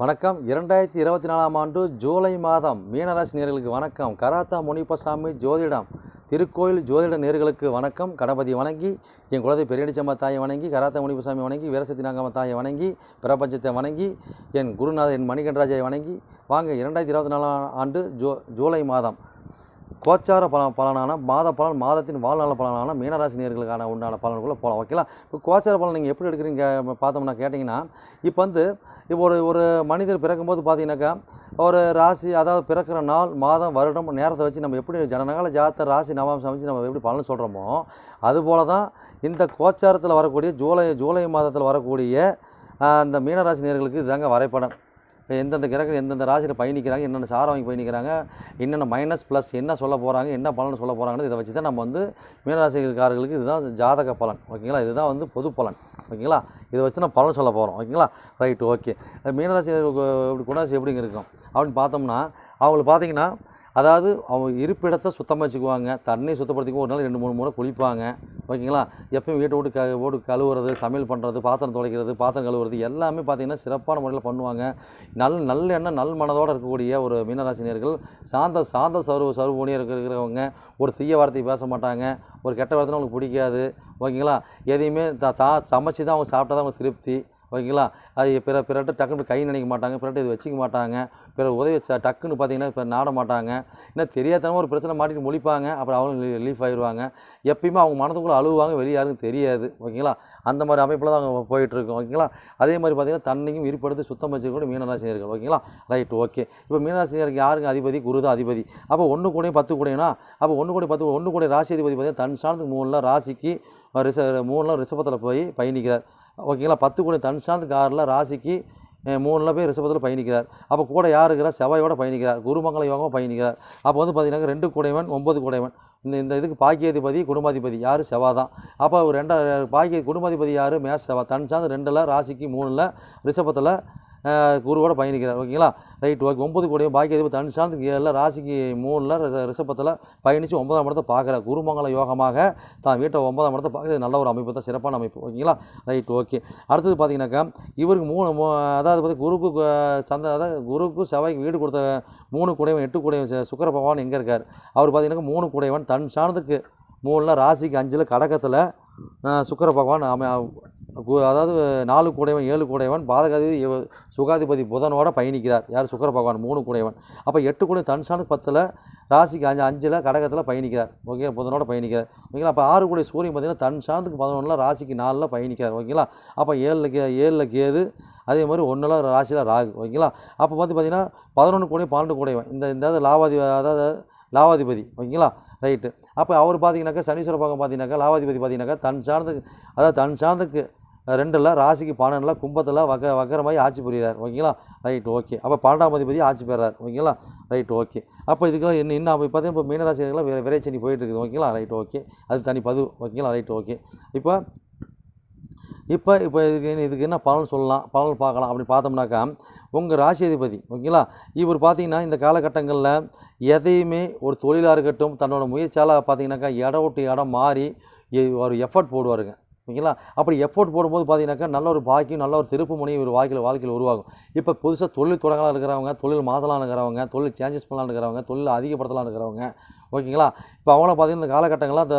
வணக்கம். இரண்டாயிரத்தி இருபத்தி நாலாம் ஆண்டு ஜூலை மாதம் மீனராசி நேர்களுக்கு வணக்கம். கராத்தா முனிப்பசாமி ஜோதிடம். திருக்கோயில் ஜோதிட நேர்களுக்கு வணக்கம். கணபதி வணங்கி என் குலதை பெரியடிச்சம்மா தாயை வணங்கி கராத்தா முனிப்பசாமி வணங்கி வீரசக்தி நாங்கம்மா தாயை வணங்கி பிரபஞ்சத்தை வணங்கி என் குருநாதர் என் மணிகண்டராஜை வணங்கி வாங்க இரண்டாயிரத்தி இருபத்தி நாலாம் ஆண்டு ஜூ ஜூலை மாதம். கோச்சார பலன் பலனான மாத பலன் மாதத்தின் வாழ்நாள் பலனான மீனராசி நேர்களுக்கான உண்டான பலனுக்குள்ளே போகலாம் ஓகேங்களா இப்போ கோச்சார பலன் நீங்கள் எப்படி எடுக்கிறீங்க? பார்த்தோம்னா கேட்டிங்கன்னா இப்போ வந்து இப்போ ஒரு ஒரு மனிதர் பிறக்கும்போது பார்த்தீங்கன்னாக்கா ஒரு ராசி அதாவது பிறக்கிற நாள் மாதம் வருடம் நேரத்தை வச்சு நம்ம எப்படி ஜனநகால ஜாத்த ராசி நவாம்சம் வச்சு நம்ம எப்படி பலன் சொல்கிறோமோ அதுபோல தான் இந்த கோச்சாரத்தில் வரக்கூடிய ஜூலை ஜூலை மாதத்தில் வரக்கூடிய அந்த மீனராசி நேர்களுக்கு இதுதாங்க வரைபடம். எந்தெந்த கிரகம் எந்தெந்த ராசியில் பயணிக்கிறாங்க என்னென்ன சாரம் வாங்கி பயணிக்கிறாங்க என்னென்ன மைனஸ் ப்ளஸ் என்ன சொல்ல போகிறாங்க என்ன பலன் சொல்ல போகிறாங்கன்னு இதை வச்சு தான் நம்ம வந்து மீனராசிக்காரர்களுக்கு இதுதான் ஜாதக பலன். ஓகேங்களா? இதுதான் வந்து பொது பலன். ஓகேங்களா? இதை வச்சு நான் பலன் சொல்ல போகிறோம் ஓகேங்களா? ரைட் ஓகே மீனராசி இப்படி குணராசி எப்படிங்க இருக்கும்? அப்படின்னு பார்த்தோம்னா அவங்களுக்கு பார்த்தீங்கன்னா அதாவது அவங்க இருப்பிடத்தை சுத்தமாக வச்சுக்குவாங்க. தண்ணியை சுத்தப்படுத்திக்கும் ஒரு நாள் ரெண்டு மூணு முறை குளிப்பாங்க. ஓகேங்களா? எப்பயும் வீட்டை விட்டு க போட்டு கழுவுறது சமையல் பண்ணுறது பாத்திரம் துடைக்கிறது பாத்திரம் கழுவுறது எல்லாமே பார்த்திங்கன்னா சிறப்பான முறையில் பண்ணுவாங்க. நல் நல்ல எண்ணம் நல் மனதோடு இருக்கக்கூடிய ஒரு மீனராசினியர்கள் சாந்த சாந்த சர்வ சர்வபூனியாக இருக்கிறவங்க ஒரு தீய வார்த்தை பேச மாட்டாங்க. ஒரு கெட்ட வார்த்தை அவங்களுக்கு பிடிக்காது. ஓகேங்களா? எதையுமே தா தா சமைச்சு தான் அவங்க சாப்பிட்டா தான் அவங்களுக்கு திருப்தி. ஓகேங்களா? அது பிற பிறட்ட டக்குன்னு கை நினைக்க மாட்டாங்க பிறட்ட இது வச்சுக்க மாட்டாங்க. பிற உதவி டக்குன்னு பார்த்தீங்கன்னா இப்போ நாட மாட்டாங்க. ஏன்னா தெரியாதனமா ஒரு பிரச்சனை மாட்டிட்டு முழிப்பாங்க அப்புறம் அவங்களும் ரிலீஃப் ஆயிடுவாங்க எப்பயுமே அவங்க மனதுக்குள்ளே அழுவாங்க வெளியே யாருக்கும் தெரியாது ஓகேங்களா? அந்த மாதிரி அமைப்பில் தான் அவங்க போயிட்டுருக்கோம் ஓகேங்களா? அதே மாதிரி பார்த்தீங்கன்னா தண்ணியும் இருப்படுத்தி சுத்தம் வச்சுக்கூட மீனராசினியர்கள் ஓகேங்களா? Right okay. இப்போ மீனராசினியருக்கு யாருங்க அதிபதி? குரு தான் அதிபதி. அப்போ ஒன்று கூடையும் பத்து கூடையனா அப்போ ஒன்று கூட பத்து ஒன்று கூட ராசி அதிபதி பார்த்தீங்கன்னா தன் சாணத்துக்கு மூணில் ராசிக்கு ரிச மூணில் ரிஷபத்தில் போய் பயணிக்கிறார் ஓகேங்களா? பத்து கூட தன் சாணத்துக்கு ஆறில் ராசிக்கு மூணில் போய் ரிஷபத்தில் பயணிக்கிறார். அப்போ கூட யார் இருக்கிறார் செவ்வாயோட பயணிக்கிறார். குருமங்கல யோகம் பயணிக்கிறார். அப்போ வந்து பார்த்தீங்கன்னா ரெண்டு கூடையவன் ஒன்பது குடைவன் இந்த இந்த இதுக்கு பாக்கியாதிபதி குடும்பாதிபதி யார்? செவ்வா தான். அப்போ ஒரு ரெண்டா பாக்கிய குடும்பாதிபதி யார்? மேஷ் செவ்வா. தன் சார்ந்த ரெண்டில் ராசிக்கு மூணில் ரிஷபத்தில் குருவோட பயணிக்கிறார். ஓகேங்களா? ரைட் ஓகே ஒம்பது கூடையும் பாக்கியாதிபதி தன் சார்ந்துக்கு ஏழில் ராசிக்கு மூணில் ரிஷபத்தில் பயணித்து ஒன்பதாம் இடத்தை பார்க்குறார் குருமங்கல யோகமாக தான் வீட்டை ஒன்பதாம் இடத்தை பார்க்குறது நல்ல ஒரு அமைப்பு தான் சிறப்பான அமைப்பு. ஓகேங்களா? ரைட் ஓகே அடுத்தது பார்த்தீங்கன்னாக்கா இவருக்கு மூணு அதாவது பார்த்து குருக்கு சந்த அதாவது குருக்கு செவ்வாய்க்கு வீடு கொடுத்த மூணு குடைவன் எட்டு குடைவன் சுக்கர பகவான் எங்கே இருக்கார்? அவர் பார்த்தீங்கன்னாக்கா மூணு குடைவன் தன் சாணத்துக்கு மூணில் ராசிக்கு அஞ்சில் கடகத்தில் சுக்கர பகவான் அமை அதாவது நாலு கூடையவன் ஏழு கூடையவன் பாதகாதி சுகாதிபதி புதனோட பயணிக்கிறார். யார்? சுக்கர பகவான் மூணு கூடையவன். அப்போ எட்டு கூட தன்சானுக்கு பத்தில் ராசிக்கு அஞ்சு அஞ்சில் கடகத்தில் பயணிக்கிறார். ஓகே புதனோட பயணிக்கிறார். ஓகேங்களா? அப்போ ஆறு கூடை சூரியன் பார்த்தீங்கன்னா தன் பதினொன்றில் ராசிக்கு நாலில் பயணிக்கிறார். ஓகேங்களா? அப்போ ஏழில் கே ஏழில் கேது அதே மாதிரி ஒன்றில் ராசியில் ராகு. ஓகேங்களா? அப்போ வந்து பார்த்தீங்கன்னா பதினொன்று கூட பன்னெண்டு கூடையவன். இந்த இந்த லாவாதி அதாவது லாவாதிபதி. ஓகேங்களா? ரைட்டு. அப்போ அவர் பார்த்தீங்கன்னாக்கா சனீஸ்வர பக்கம் பார்த்தீங்கன்னாக்கா லாவாதிபதி பார்த்தீங்கன்னாக்கா தன் சார்ந்துக்கு அதாவது தன் சார்ந்துக்கு ரெண்டில் ராசிக்கு பன்னெண்டில் கும்பத்தில் வக்க வக்கரமாகி ஆட்சி புரிகிறார் ஓகேங்களா? Right okay. அப்போ பன்னெண்டாம் அதிபதி ஆட்சி பெறார். ஓகேங்களா? Right okay. அப்போ இதுக்கெல்லாம் என்ன இன்னும் அப்போ பார்த்தீங்கன்னா இப்போ மீனராசிகளாம் விரை விரைச்சனி போயிட்டு இருக்குது. ஓகேங்களா? Right okay. அது தனி பதிவு ஓகேங்களா? Right okay. இப்போ இப்போ இப்போ இதுக்கு என்ன- இதுக்கு என்ன பலன் சொல்லலாம்? பலன் பார்க்கலாம். அப்படி பார்த்தோம்னாக்கா உங்கள் ராசி அதிபதி ஓகேங்களா? இவர் பார்த்தீங்கன்னா இந்த காலகட்டங்களில் எதையுமே ஒரு தொழிலாக இருக்கட்டும் தன்னோட முயற்சியால் பார்த்தீங்கன்னாக்கா இடம் விட்டு இடம் மாறி ஒரு எஃபர்ட் போடுவாருங்க. ஓகேங்களா? அப்படி எஃபோர்ட் போடும்போது பார்த்தீங்கன்னாக்கா நல்ல ஒரு பாக்கியம் நல்ல ஒரு திருப்பு முனையும் ஒரு வாழ்க்கையில் வாழ்க்கையில் உருவாகும். இப்போ புதுசாக தொழில் தொடங்கலாம் இருக்கிறவங்க தொழில் மாதலாம் இருக்கிறவங்க தொழில் சேஞ்சஸ் பண்ணலாம் இருக்கிறவங்க தொழில் அதிகப்படுத்தலாம் இருக்கிறவங்க ஓகேங்களா? இப்போ அவங்கள பார்த்தீங்கன்னா இந்த காலகட்டங்களில் அந்த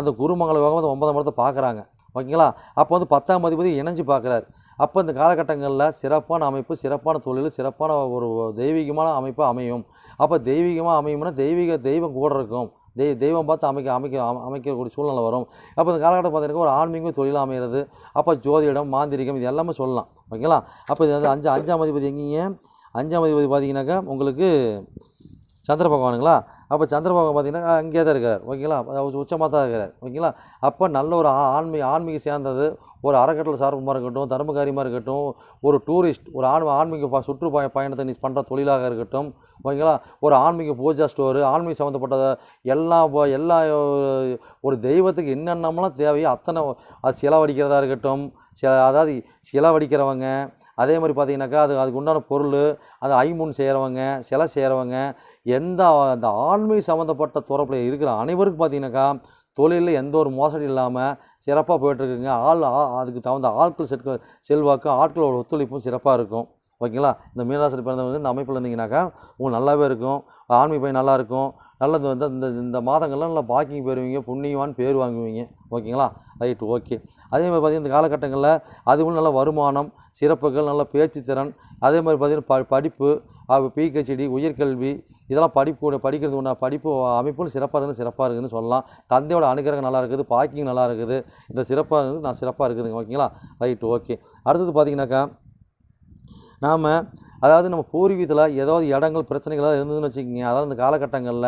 அந்த குருமங்கல யோகம் வந்து ஒன்பதாம் இடத்தை பார்க்குறாங்க. ஓகேங்களா? அப்போ வந்து பத்தாம் அதிபதி இணைஞ்சு பார்க்குறாரு. அப்போ இந்த காலகட்டங்களில் சிறப்பான அமைப்பு சிறப்பான தொழில் சிறப்பான ஒரு தெய்வீகமான அமைப்பு அமையும். அப்போ தெய்வீகமாக அமையும்னா தெய்வீக தெய்வம் கூட இருக்கும். தெய் தெய்வம் பார்த்து அமைக்க அமைக்க அமைக்கக்கூடிய சூழ்நிலை வரும். அப்போ இந்த காலகட்டம் பார்த்தீங்கன்னா ஒரு ஆன்மீக தொழில் அமைகிறது அப்போ ஜோதிடம் மாந்திரிகம் இது எல்லாமே சொல்லலாம். ஓகேங்களா? அப்போ இது வந்து அஞ்சு அஞ்சாம் அதிபதி எங்கேங்க? அஞ்சாம் அதிபதி பார்த்தீங்கன்னாக்கா உங்களுக்கு சந்திர பகவானுங்களா அப்போ சந்திர பகவான் பார்த்தீங்கன்னா அங்கேயே தான் இருக்கார். ஓகேங்களா? அவர் உச்சமாக தான் இருக்கிறார் ஓகேங்களா? அப்போ நல்ல ஒரு ஆ- ஆன்மீக ஆன்மீக சேர்ந்தது ஒரு அறக்கட்டளை சார்பமாக இருக்கட்டும் தர்மகாரியமாக இருக்கட்டும் ஒரு டூரிஸ்ட் ஒரு ஆன்ம ஆன்மீக ப சுற்றுப்பய பயணத்தை நீ பண்ணுற தொழிலாக இருக்கட்டும் ஓகேங்களா? ஒரு ஆன்மீக பூஜா ஸ்டோரு ஆன்மீக சம்மந்தப்பட்ட எல்லா எல்லா ஒரு தெய்வத்துக்கு என்னென்னலாம் தேவையோ அத்தனை அது செலவடிக்கிறதா இருக்கட்டும் சில அதாவது செலவடிக்கிறவங்க அதே மாதிரி பார்த்தீங்கன்னாக்கா அது அதுக்கு உண்டான பொருள் அது ஐமுன் செய்கிறவங்க சிலை செய்கிறவங்க எந்த அந்த ஆன்மீக சம்மந்தப்பட்ட துறப்பில் இருக்கிற அனைவருக்கும் பார்த்தீங்கன்னாக்கா தொழிலில் எந்த ஒரு மோசடி இல்லாமல் சிறப்பாக போயிட்டுருக்குங்க ஆள் ஆ- அதுக்கு தகுந்த ஆட்கள் செட்கள் செல்வாக்கு ஆட்களோட ஒத்துழைப்பும் சிறப்பாக இருக்கும். ஓகேங்களா? இந்த மீனராசியில் பிறந்தவங்க இந்த அமைப்பில் இருந்தீங்கன்னாக்கா உங்களுக்கு நல்லாவே இருக்கும். ஆண்மை பையன் நல்லாயிருக்கும் நல்லது வந்து இந்த இந்த மாதங்கள்லாம் நல்லா பாக்கிங் பெறுவீங்க புண்ணியவான் பேர் வாங்குவீங்க. ஓகேங்களா? Right okay. அதே மாதிரி பார்த்தீங்கன்னா இந்த காலகட்டங்களில் அதுவும் நல்ல வருமானம் சிறப்புகள் நல்ல பேச்சு திறன். அதே மாதிரி பார்த்திங்கன்னா ப படிப்பு பிஹெச்டி உயர்கல்வி இதெல்லாம் படிப்பு கூட படிக்கிறது உண்டா? படிப்பு அமைப்பும் சிறப்பாக இருந்து சிறப்பாக இருக்குதுன்னு சொல்லலாம். தந்தையோட அனுகிரகம் நல்லா இருக்குது. பாக்கிங் நல்லா இருக்குது. இந்த சிறப்பாக இருக்குது நான் சிறப்பாக இருக்குதுங்க. ஓகேங்களா? Right okay. அடுத்தது பார்த்தீங்கன்னாக்கா நாம் அதாவது நம்ம பூர்வீகத்தில் ஏதாவது இடங்கள் பிரச்சனைகள் இருந்ததுன்னு வச்சுக்கோங்க அதாவது இந்த காலகட்டங்களில்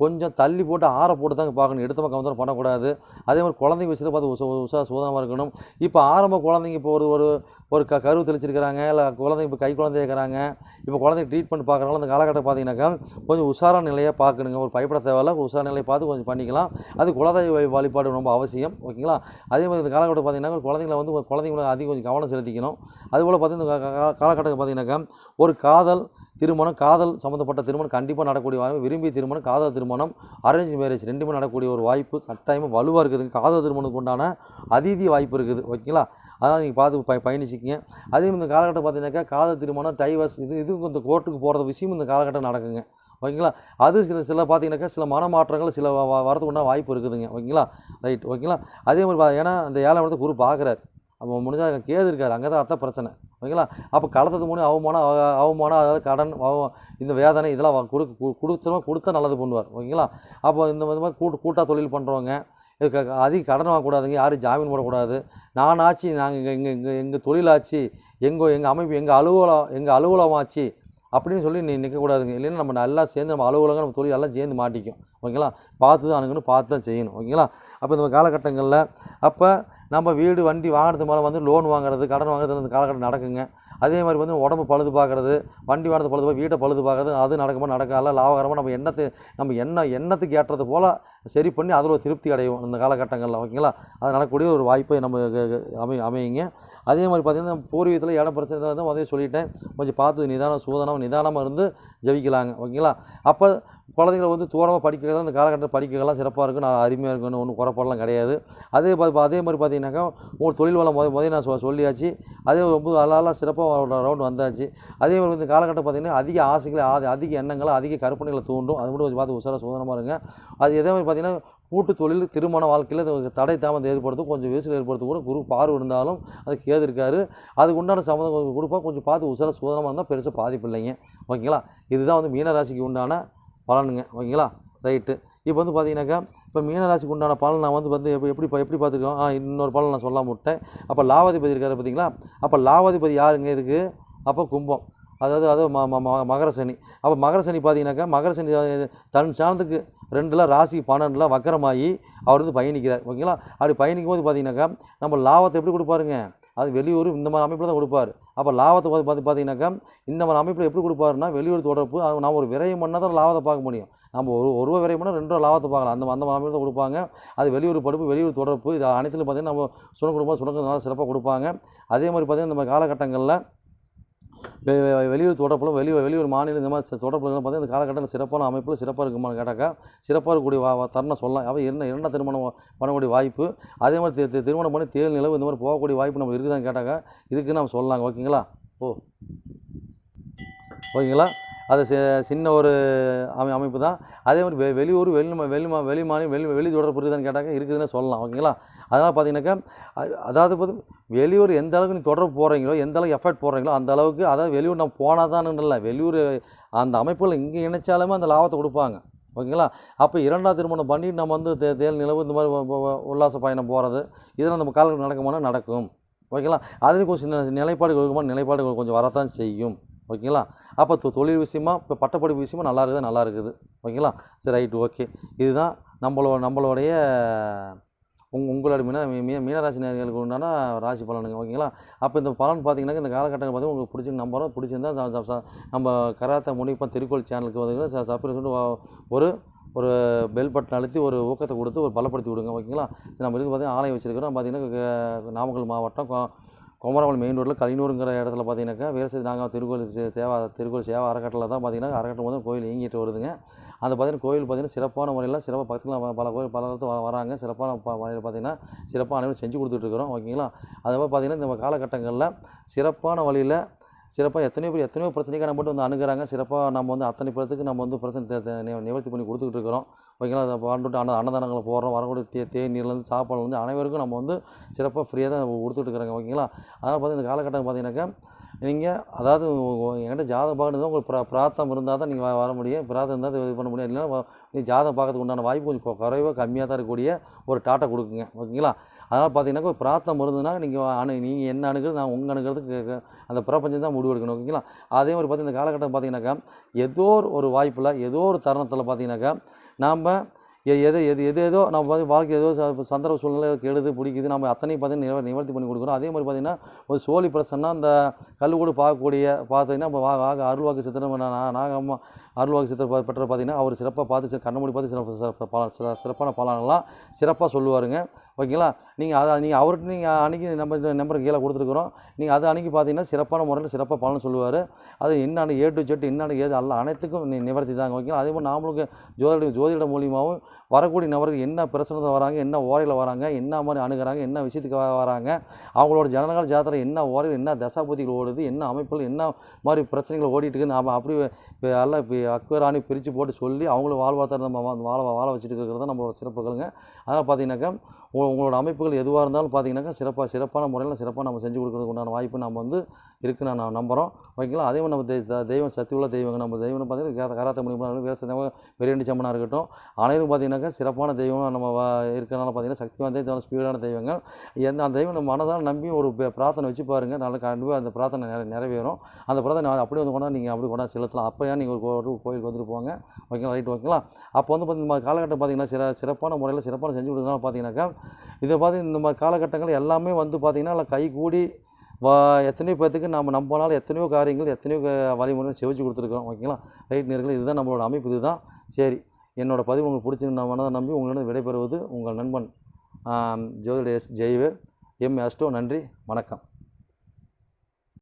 கொஞ்சம் தள்ளி போட்டு ஆற போட்டு தாங்க பார்க்கணும். எடுத்த பக்கம் வந்து பண்ணக்கூடாது. அதே மாதிரி குழந்தைங்க விஷயத்தை பார்த்து உசா உஷா சூதனமாக இருக்கணும். இப்போ ஆரம்ப குழந்தைங்க இப்போ ஒரு ஒரு ஒரு க கருவு தெளிச்சிருக்கிறாங்க இல்லை குழந்தைங்க இப்போ கை குழந்தை இருக்கிறாங்க. இப்போ குழந்தைங்க ட்ரீட்மெண்ட் பார்க்குறாங்களோ அந்த காலகட்டம் பார்த்தீங்கன்னாக்கா கொஞ்சம் உஷாரான நிலையாக பார்க்கணுங்க. ஒரு பயப்பட தேவையில்ல. உஷார நிலையை பார்த்து கொஞ்சம் பண்ணிக்கலாம். அது குலதெய்வ வழிபாடு ரொம்ப அவசியம். ஓகேங்களா? அதே மாதிரி இந்த காலகட்டம் பார்த்தீங்கன்னா குழந்தைங்களை வந்து குழந்தைங்களை அதிகம் கொஞ்சம் கவனம் செலுத்திக்கணும். அதுபோல் பார்த்தீங்கன்னா இந்த காலகட்டம் பார்த்தீங்கன்னாக்கா ஒரு காதல் திருமணம் காதல் சம்மந்தப்பட்ட திருமணம் கண்டிப்பாக நடக்கக்கூடிய வாய்ப்பு விரும்பிய திருமணம் காதல் திருமணம் அரேஞ்ச் மேரேஜ் ரெண்டுமே நடக்கக்கூடிய ஒரு வாய்ப்பு கட்டாயமாக வலுவாக இருக்குதுங்க. காதல் திருமணத்துக்கு உண்டான அதீதி வாய்ப்பு இருக்குது ஓகேங்களா? அதனால் நீங்கள் பார்த்து ப பயணிச்சிக்கிங்க. அதே மாதிரி இந்த காலகட்டம் பார்த்தீங்கன்னாக்கா காதல் திருமணம் டைவர்ஸ் இது இது இந்த கோர்ட்டுக்கு போகிற விஷயம் இந்த காலகட்டம் நடக்குங்க ஓகேங்களா? அது சில சில பார்த்தீங்கன்னாக்கா சில மனமாற்றங்கள் சில வ- வரதுக்கு உண்டான வாய்ப்பு இருக்குதுங்க ஓகேங்களா? ரைட் ஓகேங்களா? அதே மாதிரி பா ஏன்னா அந்த ஏழாம் இடத்தை குரு பார்க்குறாரு அப்போ முடிஞ்சால் கேது இருக்கார். அங்கே தான் அத்தை பிரச்சனை. ஓகேங்களா அப்போ களத்துக்கு முன்னே அவமானம் அவமானம் அதாவது கடன் இந்த வேதனை இதெல்லாம் கொடுக்க கொடுத்துருவோம் கொடுத்தா நல்லது பண்ணுவார். ஓகேங்களா அப்போ இந்த மாதிரி கூட்டு கூட்டாக தொழில் பண்ணுறவங்க அதிக கடன் வாங்கக்கூடாதுங்க யாரும் ஜாமீன் போடக்கூடாது. நான் ஆச்சு நாங்கள் இங்கே இங்கே இங்கே எங்கள் தொழிலாச்சு எங்கள் எங்கள் அமைப்பு எங்கள் அலுவலம் எங்கள் அலுவலகமாச்சு அப்படின்னு சொல்லி நீ நிற்கக்கூடாதுங்க இல்லைன்னா நம்ம நல்லா சேர்ந்து நம்ம அலுவலகம் நம்ம தொழில் எல்லாம் சேர்ந்து மாட்டிக்கும். ஓகேங்களா? பார்த்து தான் அணுகணும் பார்த்து தான் செய்யணும். ஓகேங்களா? அப்போ இந்த காலகட்டங்களில் அப்போ நம்ம வீடு வண்டி வாங்கினது மேலே வந்து லோன் வாங்குறது கடன் வாங்குறது இந்த காலகட்டம் நடக்குங்க. அதே மாதிரி வந்து உடம்பு பழுது பார்க்குறது வண்டி வாங்குறது பழுது பார்க்க வீட்டை பழுது பார்க்குறது அது நடக்குமா நடக்காத லாபகரமாக நம்ம எண்ணத்தை நம்ம என்ன எண்ணத்துக்கு ஏற்றது போல் சரி பண்ணி அதில் ஒரு திருப்தி அடையும் இந்த காலகட்டங்களில். ஓகேங்களா? அது நடக்கக்கூடிய ஒரு வாய்ப்பை நம்ம அமை அமையுங்க. அதே மாதிரி பார்த்திங்கன்னா பூர்வீகத்தில் இடம் பிரச்சனை தான் வந்து சொல்லிட்டேன். கொஞ்சம் பார்த்து நிதானம் சூதனம் நிதானமாக இருந்து ஜெபிக்கலாங்க. ஓகேங்களா? அப்போ குழந்தைங்களை வந்து தூரமாக படிக்கிறது இந்த காலகட்டத்தில் படிக்கலாம் சிறப்பாக இருக்கும் நான் அருமையாக இருக்குன்னு ஒன்றும் குறைப்படலாம் கிடையாது. அதே பா- அதே மாதிரி பார்த்தீங்கன்னாக்கா உங்களுக்கு தொழில் வளம் முத முதல் நான் சொ- சொல்லியாச்சு. அதே ரொம்ப நல்லா சிறப்பாக ரவுண்ட் வந்தாச்சு. அதே மாதிரி இந்த காலகட்டம் பார்த்தீங்கன்னா அதிக ஆசைகளை ஆதி அதிக எண்ணங்களை அதிக கற்பனைகளை தூண்டும். அது மட்டும் கொஞ்சம் பார்த்து உசார சோதனமாக இருங்க. அது இதே மாதிரி பார்த்தீங்கன்னா கூட்டு தொழில் திருமண வாழ்க்கையில் தடை தாமதம் ஏற்படுத்தும். கொஞ்சம் வயசில் ஏற்படுத்த கூட குரு பார்வை இருந்தாலும் அதுக்கு ஏது இருக்காரு அதுக்கு உண்டான சம்மந்தம் கொஞ்சம் கொடுப்பா. கொஞ்சம் பார்த்து உசர சோதனமாக இருந்தால் பெருசாக பாதிப்பு இல்லைங்க. ஓகேங்களா? இதுதான் வந்து மீனராசிக்கு உண்டான பலனுங்க. ஓகேங்களா? ரைட்டு. இப்போ வந்து பார்த்தீங்கன்னாக்கா இப்போ மீனராசிக்கு உண்டான பலன் நான் வந்து வந்து எப்படி எப்படி எப்படி பார்த்துருக்கோம் ஆ இன்னொரு பலன் நான் சொல்லாம விட்டேன். அப்போ லாவாதிபதி இருக்காரு பார்த்தீங்களா அப்போ லாவாதிபதி யாருங்க இதுக்கு? அப்போ கும்பம். அதாவது அது ம ம- ம- மகர சனி. அப்போ மகர சனி பார்த்தீங்கன்னாக்கா மகர சனி தன் சாணத்துக்கு ரெண்டில் ராசி பன்னெண்டில் வக்கரமாகி அவர் வந்து பயணிக்கிறார். ஓகேங்களா? அப்படி பயணிக்கும் போது பார்த்தீங்கன்னாக்கா நம்ம லாபத்தை எப்படி கொடுப்பாருங்க? அது வெளியூர் இந்த மாதிரி அமைப்பில் தான் கொடுப்பார். அப்போ லாபத்தை பார்த்து பார்த்து பார்த்தீங்கன்னாக்கா இந்த மாதிரி அமைப்பில் எப்படி கொடுப்பாருன்னா வெளியூர் தொடர்பு அது நம்ம ஒரு விரையம் பண்ணால் தான் லாபத்தை பார்க்க முடியும். நம்ம ஒரு ஒரு ரூபா விரையம் பண்ணால் ரெண்டு ரூபா லாபத்தை பார்க்கலாம். அந்த அந்த மாதிரி அமைப்பில் தான் கொடுப்பாங்க. அது வெளியூர் படுப்பு வெளியூர் தொடர்பு இது அனைத்திலும் பார்த்தீங்கன்னா நம்ம சுண குடும்பம் சுணக்கு நல்லா சிறப்பாக கொடுப்பாங்க. அதே மாதிரி பார்த்திங்கன்னா இந்த மாதிரி காலகட்டங்களில் வெளியூர் தொடர்பில் வெளி வெளியூர் மாநிலம் இந்த மாதிரி தொடர்புகள் பார்த்தீங்கன்னா இந்த காலகட்டத்தில் சிறப்பான அமைப்பில் சிறப்பாக இருக்குமான்னு கேட்டாக்கா சிறப்பாக இருக்கக்கூடிய வா தருணம் சொல்லலாம். அவை என்ன இரண்டா திருமணம் பண்ணக்கூடிய வாய்ப்பு? அதே மாதிரி தி- திருமணம் பண்ணி தேல் நிலவு இந்த மாதிரி போகக்கூடிய வாய்ப்பு நம்ம இருக்குதான்னு கேட்டாக்கா இருக்குதுன்னு நம்ம சொல்லலாங்க. ஓகேங்களா? ஓ. ஓகேங்களா? அது சின்ன ஒரு அமை அமைப்பு தான். அதே மாதிரி வெ வெளியூர் வெளி வெளி மா வெளி மாநிலம் வெளி வெளி தொடர்பு இருக்குதான்னு கேட்டாக்க இருக்குதுன்னு சொல்லலாம் ஓகேங்களா? அதனால் பார்த்தீங்கன்னாக்கா அதாவது பார்த்து வெளியூர் எந்த அளவுக்கு நீ தொடர்பு போகிறீங்களோ எந்த அளவுக்கு எஃபர்ட் போடுறீங்களோ அந்த அளவுக்கு அதாவது வெளியூர் நம்ம போனால் தான் இல்லை. வெளியூர் அந்த அமைப்புகள் இங்கே இணைச்சாலுமே அந்த லாபத்தை கொடுப்பாங்க ஓகேங்களா? அப்போ இரண்டாவது திருமணம் பண்ணி நம்ம வந்து தே தேல் நிலவு இந்த மாதிரி உல்லாச பயணம் போகிறது இதெல்லாம் நம்ம காலத்தில் நடக்குமானா நடக்கும் ஓகேங்களா? அதுலேயும் கொஞ்சம் சின்ன நிலைப்பாடு இருக்குமா? நிலைப்பாடுகள் கொஞ்சம் வரத்தான் செய்யும். ஓகேங்களா? அப்போ தொழில் விஷயமா இப்போ பட்டப்படிப்பு விஷயமா நல்லா இருக்குது நல்லா இருக்குது. ஓகேங்களா? சரி ரைட்டு ஓகே. இதுதான் நம்மளோ நம்மளுடைய உங் உங்களோட மீன மீ மீனராசி நேர்களுக்கு உண்டான ராசி பலனுங்க ஓகேங்களா? அப்போ இந்த பலன் பார்த்தீங்கன்னா இந்த காலகட்டங்கள் பார்த்தீங்கன்னா உங்களுக்கு பிடிச்சி நம்புறோம் பிடிச்சிருந்தா ச- நம்ம கராத்தா முனிப்பன் திருக்கோள் சேனலுக்கு பார்த்தீங்கன்னா சப்ஸ்கிரைப் சொல்லிட்டு ஒரு ஒரு பெல் பட்டன் அழுத்தி ஒரு ஊக்கத்தை கொடுத்து ஒரு பலப்படுத்தி விடுங்க ஓகேங்களா? சரி நம்ம இதுக்கு பார்த்தீங்கன்னா ஆலயம் வச்சிருக்கிறோம். பார்த்தீங்கன்னா க- நாமக்கல் மாவட்டம் கொ- மெயின் ரோட்டில் கலினூருங்கிற இடத்துல பார்த்தீங்கன்னாக்கா வீரசதி நாங்கள் திருக்கோயில் சே- சேவா திருக்கோயில் சேவா அறக்கட்டளை தான் பார்த்தீங்கன்னா அறக்கட்டளை வந்து கோயில் இயங்கிட்டு வருதுங்க. அந்த பார்த்தீங்கன்னா கோயில் பார்த்தீங்கன்னா சிறப்பான முறையில் சிறப்பாக பக்கத்தில் பல கோயில் பல இடத்துல வராங்க. சிறப்பான முறையில் பார்த்தீங்கன்னா சிறப்பான அனைவரும் செஞ்சு கொடுத்துட்ருக்குறோம் ஓகேங்களா? அது மாதிரி பார்த்தீங்கன்னா இந்த காலகட்டங்களில் சிறப்பான வழியில் சிறப்பாக எத்தனையோ பேர் எத்தனையோ பிரச்சனைக்கு நம்ம வந்து அணுகிறாங்க. சிறப்பாக நம்ம வந்து அத்தனை பேர்த்துக்கு நம்ம வந்து பிரச்சனை நிவர்த்தி பண்ணி கொடுத்துக்கிட்டு இருக்கிறோம். ஓகேங்களா? அதை வாழ்ந்துட்டு அன்ன அன்னதானங்களை போடுறோம். வரக்கூடிய தே தேநீர்லேருந்து சாப்பாடுலேருந்து அனைவருக்கும் நம்ம வந்து சிறப்பாக ஃப்ரீயாக தான் கொடுத்துட்டு இருக்கிறாங்க. ஓகேங்களா? அதனால் பார்த்து இந்த காலகட்டம் பார்த்தீங்கன்னாக்கா நீங்கள் அதாவது என்கிட்ட ஜாதகம் பார்க்கணும் உங்களுக்கு ப்ரா பிராத்தம் இருந்தால் தான் நீங்கள் வர முடியும். பிராத்தம் இருந்தால் இது பண்ண முடியும். இல்லைன்னா நீ ஜாதகம் பார்க்கறதுக்கு உண்டான வாய்ப்பு கொஞ்சம் குறைவாக கம்மியாக தான் இருக்கக்கூடிய ஒரு டாட்டா கொடுக்குங்க. ஓகேங்களா? அதனால் பார்த்தீங்கன்னாக்கா ஒரு பிராத்தம் இருந்ததுன்னா நீங்கள் அணு நீங்கள் என்ன அணுகிறது நான் உங்கள் அணுகிறதுக்கு அந்த பிரபஞ்சம் தான் முடிவு எடுக்கணும். ஓகேங்களா? அதே மாதிரி பார்த்திங்கன்னா இந்த காலகட்டம் பார்த்தீங்கன்னாக்கா ஏதோ ஒரு- வாய்ப்பில் ஏதோ ஒரு தருணத்தில் பார்த்தீங்கன்னாக்கா நாம் எது எது எது ஏதோ நம்ம வந்து வாழ்க்கை ஏதோ சந்தர்ப்ப சூழ்நிலை கெடுது பிடிக்குது நம்ம அத்தனையும் பார்த்தீங்கன்னா நிவர்த்தி பண்ணி கொடுக்குறோம். அதே மாதிரி பார்த்தீங்கன்னா ஒரு சோழி பிரசன்னா அந்த கல்லுக்கூடு பார்க்கக்கூடிய பார்த்தீங்கன்னா இப்போ ஆக அருள்வாக்கு சித்திரம் நாகம்மா அருள்வாக்கு சித்திரம் பெற்ற பார்த்தீங்கன்னா அவர் சிறப்பாக பார்த்து சி- கண்ண பார்த்து சிறப்பு சிறப்பு பல சிறப்பான பலன்கள்லாம் சிறப்பாக சொல்லுவாருங்க. ஓகேங்களா? நீங்கள் அதை நீங்கள் அவர்கிட்ட நீங்கள் அன்றைக்கி நம்ம நம்பர் கீழே கொடுத்துருக்குறோம். நீங்கள் அதை அன்றைக்கி பார்த்தீங்கன்னா சிறப்பான முறையில் சிறப்பாக பலன் சொல்லுவார். அது என்னென்ன ஏ டு ஜெட் என்னென்ன ஏது எல்லாம் அனைத்துக்கும் நிவர்த்தி தாங்க. ஓகேங்களா? அதே மாதிரி நாமளுக்கு ஜோதிட ஜோதிட மூலியமாகவும் வரக்கூடிய நபர்கள் என்ன பிரச்சனை வராங்க என்ன ஓரையில் வராங்க என்ன மாதிரி அணுகிறாங்க என்ன விஷயத்துக்கு வராங்க அவங்களோட ஜனநாள் ஜாத்திரை என்ன ஓரையில் என்ன தசாபதிகள் ஓடுது என்ன அமைப்பில் என்ன மாதிரி பிரச்சனைகள் ஓடிட்டு இருக்குது அப்படி இப்போ எல்லாம் இப்போ அக்வராணி பிரித்து போட்டு சொல்லி அவங்களும் வாழ்வாதாரம் நம்ம வா- வாழ வாழ வச்சுட்டு இருக்கிறது தான் நம்மளோட சிறப்புகளுங்க. அதனால் பார்த்தீங்கன்னாக்கா உங்களோட அமைப்புகள் எதுவாக இருந்தாலும் பார்த்தீங்கன்னாக்கா சிறப்பாக சிறப்பான முறையில் சிறப்பாக நம்ம செஞ்சு கொடுக்கறதுக்கு உண்டான வாய்ப்பு நம்ம வந்து இருக்குன்னு நான் நம்புகிறோம் ஓகேங்களா? அதே மாதிரி நம்ம தெய்வம் சக்தி உள்ள தெய்வங்க நம்ம தெய்வம் பார்த்தீங்கன்னா கராத்த மணி வீரசந்தவங்க வெறியண்டி சம்மனாக இருக்கட்டும் அனைவரும் பார்த்தீங்கன்னாக்கா சிறப்பான தெய்வம் நம்ம இருக்கிறனால பார்த்திங்கன்னா பார்த்தீங்கன்னா சக்தி வாய்ந்த தெய்வம் ஸ்பீடான தெய்வங்கள். எந்த அந்த தெய்வம் நம்ம மனதால் நம்பி ஒரு பிரார்த்தனை வச்சு பாருங்கள் நல்ல கண்டிப்பாக அந்த பிரார்த்தனை நிறை நிறைவேறும். அந்த பிரார்த்தனை அப்படியே வந்து கொண்டா நீங்கள் அப்படி கொண்டா செலுத்தலாம். அப்போயா நீங்கள் ஒரு கோ- கோயிலுக்கு வந்துட்டு போங்க. ஓகேங்களா? ரைட் ஓகேங்களா? அப்போ வந்து பார்த்து இந்த மாதிரி காலகட்டம் பார்த்தீங்கன்னா சிற சிறப்பான முறையில் சிறப்பான செஞ்சு கொடுக்கறனால பார்த்தீங்கன்னாக்கா இதை பார்த்து இந்த மாதிரி காலகட்டங்கள் எல்லாமே வந்து பார்த்திங்கன்னா கை கூடி வா எத்தனையோ பேர்த்துக்கு நம்ம நம்பினாலும் எத்தனையோ காரியங்கள் எத்தனையோ வழிமுறைகள் செவிச்சு கொடுத்துருக்கோம். ஓகேங்களா? ரைட் நேர்கள் இதுதான் நம்மளோட அமைப்பு இதுதான். சரி. என்னோடய பதிவு உங்களுக்கு பிடிச்சிருக்கு நான் மனதை நம்பி உங்களிடம் விடைபெறுவது உங்கள் நண்பன் ஆம், ஜோதிட எஸ் ஜெய்வேல். எம். அஸ்டோ நன்றி வணக்கம்.